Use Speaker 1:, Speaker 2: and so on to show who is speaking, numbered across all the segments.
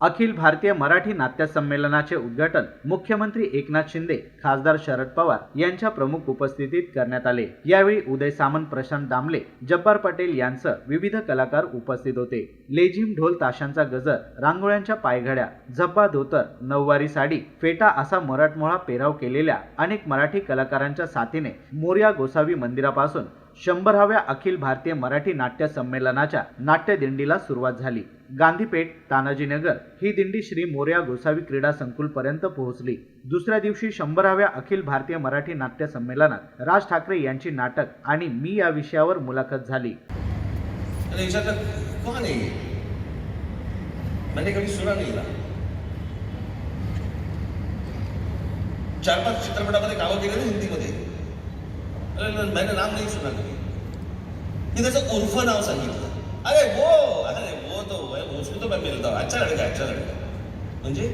Speaker 1: अखिल भारतीय मराठी नाट्य संमेलनाचे उद्घाटन मुख्यमंत्री एकनाथ शिंदे खासदार शरद पवार यांच्या प्रमुख उपस्थितीत करण्यात आले. यावेळी उदय सामंत प्रशांत दामले जब्बार पटेल यांसह विविध कलाकार उपस्थित होते. लेझिम ढोल ताशांचा गजर रांगोळ्यांच्या पायघड्या झब्बा धोतर नऊवारी साडी फेटा असा मराठमोळा पेराव केलेल्या अनेक मराठी कलाकारांच्या साथीने मोर्या गोसावी मंदिरापासून शंभराव्या अखिल भारतीय मराठी नाट्य संमेलनाच्या नाट्य दिंडीला सुरुवात झाली. गांधीपेठ तानाजीनगर ही दिंडी श्री मोर्या गोसावी क्रीडा संकुल पर्यंत पोहोचली. दुसऱ्या दिवशी शंभराव्या अखिल भारतीय मराठी नाट्य संमेलनात राज ठाकरे यांची नाटक आणि मी या विषयावर मुलाखत झाली.
Speaker 2: चार पाच चित्रपटामध्ये कामं केली ना हिंदीमध्ये मैंने नाम नाही सुना कधी मी त्याचं उर्फ नाव सांगितलं? अरे वो अरे वो तो उसको तो मैं मिलता हूँ. अच्छा लड़का अच्छा लड़का म्हणजे?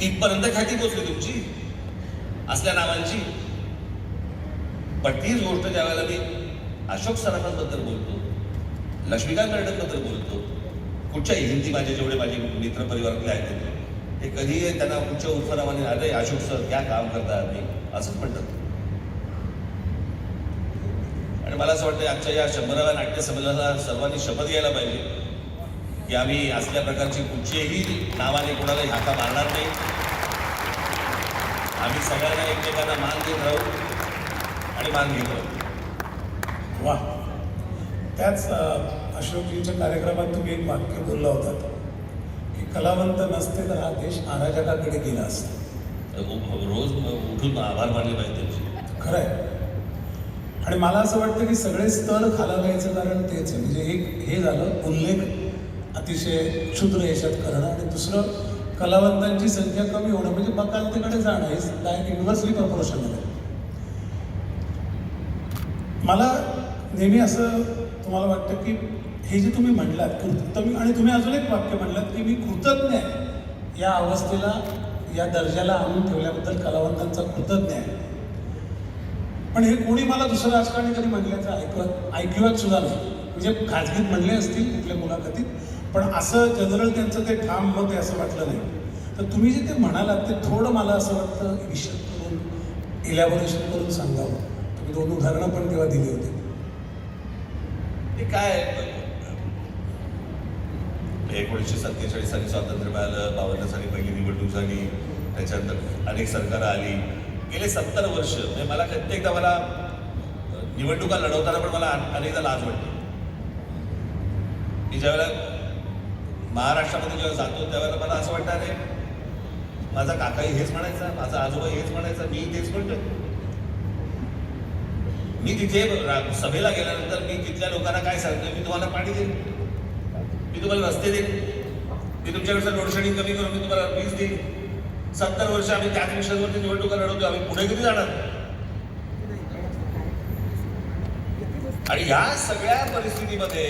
Speaker 2: तिथपर्यंत ख्याती पोचली तुमची? असल्या नावांची? पण तीच गोष्ट ज्या वेळेला मी अशोक सराफांबद्दल बोलतो लक्ष्मीकांत कर्डकबद्दल बोलतो कुठच्याही हिंदी माझे जेवढे माझे मित्र परिवारातले आहेत ते, ते कधीही त्यांना कुठच्या उर्फ नावाने अरे अशोक सर क्या काम करतात मी असंच म्हणतात. आणि मला असं वाटतं आजच्या या शंभराव्या नाट्य संमेलनाला सर्वांनी शपथ घ्यायला पाहिजे की आम्ही असल्या प्रकारची कुठचीही नावाने कोणालाही हाका मारणार नाही. आम्ही सगळ्यांना एकमेकांना मान देत राहू आणि मान घेत राहू.
Speaker 3: वा. त्याच अशोकजींच्या कार्यक्रमात तुम्ही एक वाक्य बोलला होतात की कलावंत नसते तर हा देश अराजकाकडे गेला असता.
Speaker 2: रोज उठून आभार मानले पाहिजे त्यांचे.
Speaker 3: खरं आहे आणि मला असं वाटतं की सगळे स्तर खालावायचं कारण तेच आहे. म्हणजे एक हे झालं उल्लेख अतिशय क्षुद्र याच्यात करणं आणि दुसरं कलावंतांची संख्या कमी होणं म्हणजे बकालतेकडे जाणं हे डायरेक्ट युनिव्हर्सली प्रपोर्शन आहे. मला नेहमी असं तुम्हाला वाटतं की हे जे तुम्ही म्हणलात कृत मी आणि तुम्ही अजून एक वाक्य म्हणलात की मी कृतज्ञ आहे. या अवस्थेला या दर्जाला आणून ठेवल्याबद्दल कलावंतांचा कृतज्ञ आहे. पण हे कोणी मला दुसरं राजकारणी कधी म्हणल्याचं ऐकत ऐकिवत सुद्धा नाही. म्हणजे खाजगीत म्हणले असतील कुठल्या मुलाखतीत पण असं जनरल त्यांचं ते ठाम मत आहे असं वाटलं नाही. तर तुम्ही जे ते म्हणालात ते थोडं मला असं वाटतं विशद करून इलॅबोरेशन करून सांगावं. तुम्ही दोन उदाहरणं पण तेव्हा दिली होती.
Speaker 2: ते काय एकोणीसशे सत्तेचाळीस साली स्वातंत्र्य मिळालं बावन्न साली पहिली निवडणूक झाली त्याच्यानंतर अनेक सरकारं आली. गेले सत्तर वर्ष म्हणजे मला प्रत्येकदा मला निवडणुका लढवताना पण मला अनेकदा लाज वाटते मी ज्यावेळेला महाराष्ट्रामध्ये जेव्हा जातो त्यावेळेला मला असं वाटतं अरे माझा काकाही हेच म्हणायचा माझा आजोबा हेच म्हणायचा मी तेच म्हणतोय. मी तिथे रा- सभेला गेल्यानंतर मी तिथल्या लोकांना काय सांगतोय मी तुम्हाला पाणी देईन. मी तुम्हाला रस्ते देईन. मी तुमच्याकडचं लोडशेडिंग कमी करून मी तुम्हाला वीज देईन. सत्तर वर्ष आम्ही त्याच विषयांवरती निवडणुका लढवतो आम्ही पुढे कधी जाणार? आणि या सगळ्या परिस्थितीमध्ये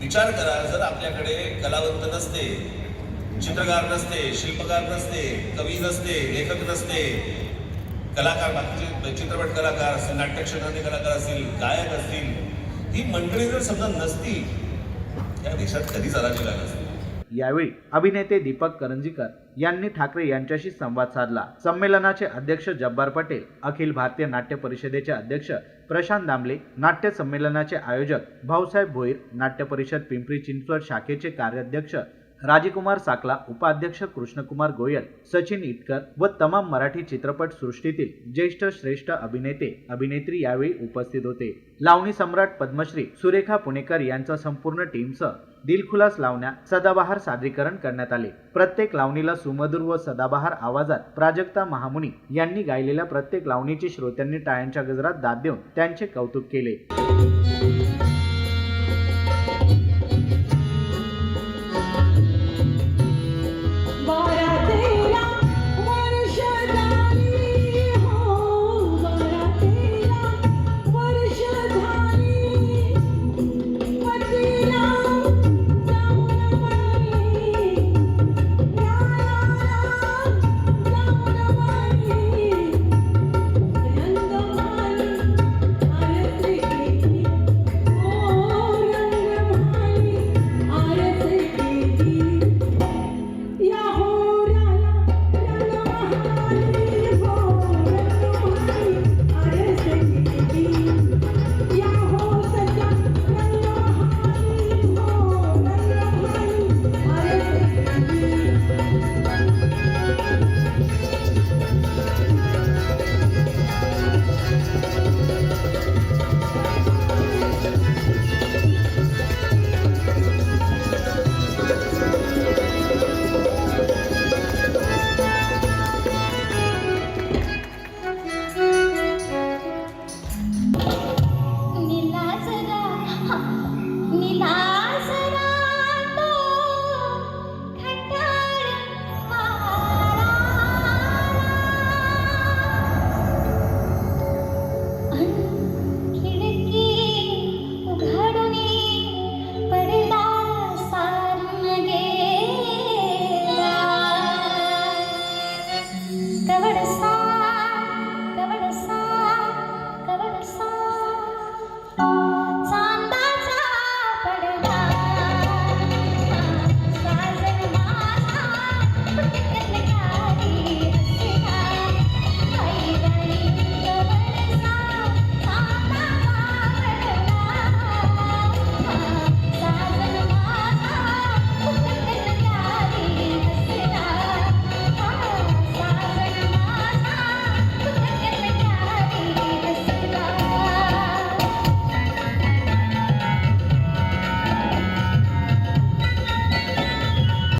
Speaker 2: विचार करा जर आपल्याकडे कलावंत नसते चित्रकार नसते शिल्पकार नसते कवी नसते लेखक नसते कलाकार बाकीचे चित्रपट कलाकार असतील नाट्य क्षेत्रातले कलाकार असतील गायक असतील ही मंडळी जर समजा नसती या देशात कधी चालायची लागत असते
Speaker 1: यावेळी अभिनेते दीपक करंजीकर यांनी ठाकरे यांच्याशी संवाद साधला. संमेलनाचे अध्यक्ष जब्बार पटेल अखिल भारतीय नाट्य परिषदेचे अध्यक्ष प्रशांत दामले नाट्य संमेलनाचे आयोजक भाऊसाहेब भोईर नाट्य परिषद पिंपरी चिंचवड शाखेचे कार्याध्यक्ष राजकुमार साकला उपाध्यक्ष कृष्णकुमार गोयल सचिन इटकर व तमाम मराठी चित्रपट सृष्टीतील ज्येष्ठ श्रेष्ठ अभिनेते अभिनेत्री यावेळी उपस्थित होते. लावणी सम्राट पद्मश्री सुरेखा पुणेकर यांचा संपूर्ण टीमसह दिलखुलास लावण्या सदाबहार सादरीकरण करण्यात आले. प्रत्येक लावणीला सुमधुर व सदाबहार आवाजात प्राजक्ता महामुनी यांनी गायलेल्या प्रत्येक लावणीची श्रोत्यांनी टाळ्यांच्या गजरात दाद देऊन त्यांचे कौतुक केले.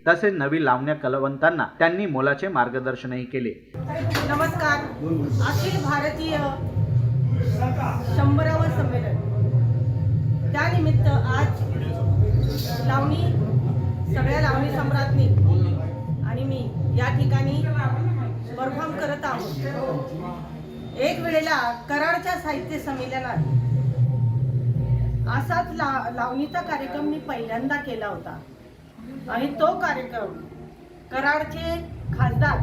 Speaker 1: तसेच नवी लावण्या कलावंतांना त्यांनी मोलाचे मार्गदर्शनही केले.
Speaker 4: नमस्कार. अखिल भारतीय शंभरावं संमेलन. त्यानिमित्त आज लावणी सगळ्या लावणी सम्राज्ञी आणि मी या ठिकाणी परफॉर्म करत आहोत. एक वेळेला कराडच्या साहित्य संमेलनात असाच ला लावणीचा कार्यक्रम मी पहिल्यांदा केला होता. आणि तो कार्यक्रम कराडचे खासदार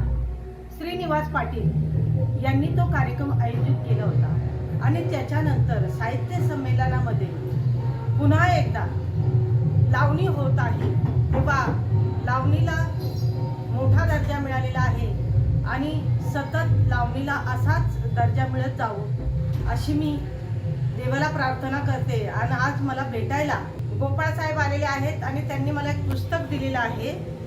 Speaker 4: श्रीनिवास पाटील यांनी तो कार्यक्रम आयोजित केला होता. आणि त्याच्यानंतर साहित्य संमेलनामध्ये पुन्हा एकदा लावणी होत आहे. किंवा लावणीला मोठा दर्जा मिळालेला आहे आणि सतत लावणीला असाच दर्जा मिळत जावो अशी मी देवाला प्रार्थना करते. आणि आज मला भेटायला गोपाळ साहेब आलेले आहेत आणि त्यांनी मला एक पुस्तक दिलेलं आहे.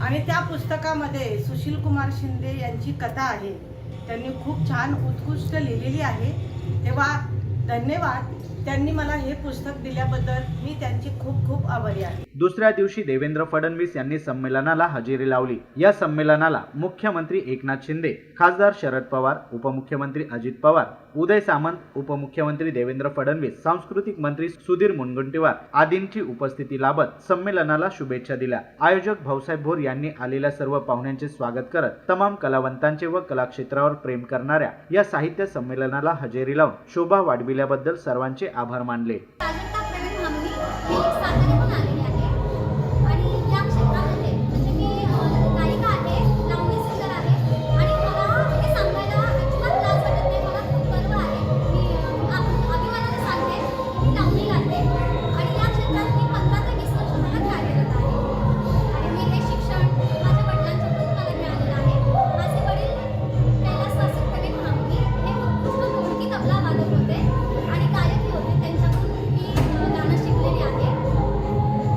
Speaker 4: आणि त्या पुस्तकामध्ये सुशील कुमार शिंदे यांची कथा आहे. त्यांनी खूप छान उत्कृष्ट लिहिलेली आहे. तेव्हा धन्यवाद. त्यांनी मला हे पुस्तक दिल्याबद्दल मी त्यांची खूप खूप आभारी आहे.
Speaker 1: दुसऱ्या दिवशी देवेंद्र फडणवीस यांनी संमेलनाला हजेरी लावली. या संमेलनाला मुख्यमंत्री एकनाथ शिंदे खासदार शरद पवार उपमुख्यमंत्री अजित पवार उदय सामंत उपमुख्यमंत्री देवेंद्र फडणवीस सांस्कृतिक मंत्री सुधीर मुनगंटीवार आदींची उपस्थिती लाभत संमेलनाला शुभेच्छा दिल्या. आयोजक भाऊसाहेब भोर यांनी आलेल्या सर्व पाहुण्यांचे स्वागत करत तमाम कलावंतांचे व कलाक्षेत्रावर प्रेम करणाऱ्या या साहित्य संमेलनाला हजेरी लावून शोभा वाढविल्याबद्दल सर्वांचे आभार मानले.